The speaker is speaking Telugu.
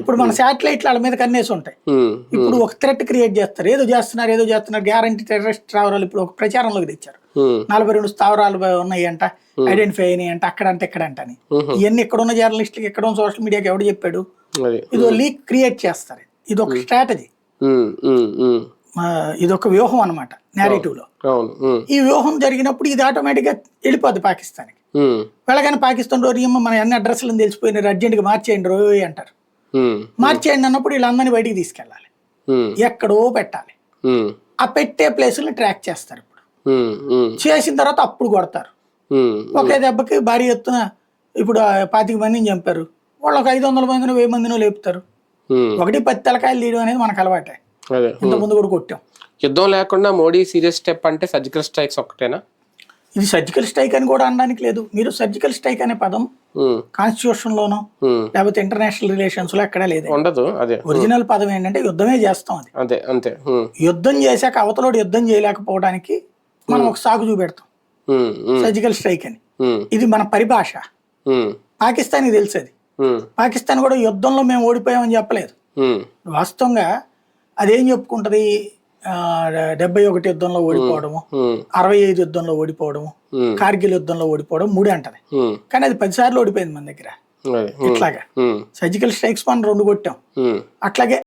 ఇప్పుడు మన శాటిలైట్లు వాళ్ళ మీద కన్నేసి ఉంటాయి. ఇప్పుడు ఒక థ్రెట్ క్రియేట్ చేస్తారు. ఏదో చేస్తున్నారు ఏదో చేస్తున్నారు. గ్యారంటీ టెర్రరిస్ట్ స్థావరాలు ఇప్పుడు ఒక ప్రచారంలోకి తెచ్చారు. నలభై రెండు స్థావరాలు ఉన్నాయి అంట ఐడెంటిఫై అయినాయి అంట అక్కడంట ఇక్కడంట అని. ఇవన్నీ ఇక్కడ ఉన్న జర్నలిస్టులకి ఎక్కడ ఉన్న సోషల్ మీడియాకి ఎవడు చెప్పాడు? ఇది లీక్ క్రియేట్ చేస్తారు. ఇది ఒక స్ట్రాటజీ ఇది ఒక వ్యూహం అనమాట నేరేటివ్లో. ఈ వ్యూహం జరిగినప్పుడు ఇది ఆటోమేటిక్గా వెళ్ళిపోద్ది పాకిస్తాన్కి. వెళ్ళగానే పాకిస్తాన్ రోజు మన అన్ని అడ్రస్లను తెలిసిపోయినారు. అర్జెంట్గా మార్చేయండి రోయ్ అంటారు. మార్చేయండి అన్నప్పుడు వీళ్ళందరినీ బయటికి తీసుకెళ్ళాలి. ఎక్కడో పెట్టాలి. ఆ పెట్టే ప్లేసులను ట్రాక్ చేస్తారు ఇప్పుడు. చేసిన తర్వాత అప్పుడు కొడతారు. ఒకే దెబ్బకి భారీ ఎత్తున ఇప్పుడు పాతిక మందిని చంపారు. వాళ్ళు ఒక ఐదు వందల మందినో వెయ్యి మందినో లేపుతారు. ఒకటి పది తలకాయలు తీయడం అనేది మనకు అలవాటే. ఇంత ముందు కూడా కొట్టాం. యుద్ధం లేకుండా మోడీ సీరియస్ స్టెప్ అంటే సర్జికల్ స్ట్రైక్స్ ఒక్కటేనా? ఇది సర్జికల్ స్ట్రైక్ అని కూడా అనడానికి లేదు. మీరు సర్జికల్ స్ట్రైక్ అనే పదం కాన్స్టిట్యూషన్ లోనో లేకపోతే ఇంటర్నేషనల్ రిలేషన్స్లో ఎక్కడా లేదు. ఉండదు అదే. ఒరిజినల్ పదం ఏంటంటే యుద్ధమే చేస్తాం అది. అంతే. అంతే యుద్ధం చేశాక అవతలోడు యుద్ధం చేయలేకపోవడానికి మనం ఒక సాగు చూపెడతాం. సర్జికల్ స్ట్రైక్ అని. ఇది మన పరిభాష. ఉమ్, పాకిస్తాన్కి తెలుసు అది ఉమ్, పాకిస్తాన్ కూడా యుద్ధంలో మేము ఓడిపోయామని చెప్పలేదు. వాస్తవంగా అదేం చెప్పుకుంటది? డెబ్బై ఒకటి యుద్ధంలో ఓడిపోవడము అరవై ఐదు యుద్ధంలో ఓడిపోవడము కార్గిల్ యుద్ధంలో ఓడిపోవడం మూడే అంటది. కానీ అది పదిసార్లు ఓడిపోయింది మన దగ్గర. ఇట్లాగా. సర్జికల్ స్ట్రైక్స్ మనం రెండు కొట్టాం. అట్లాగే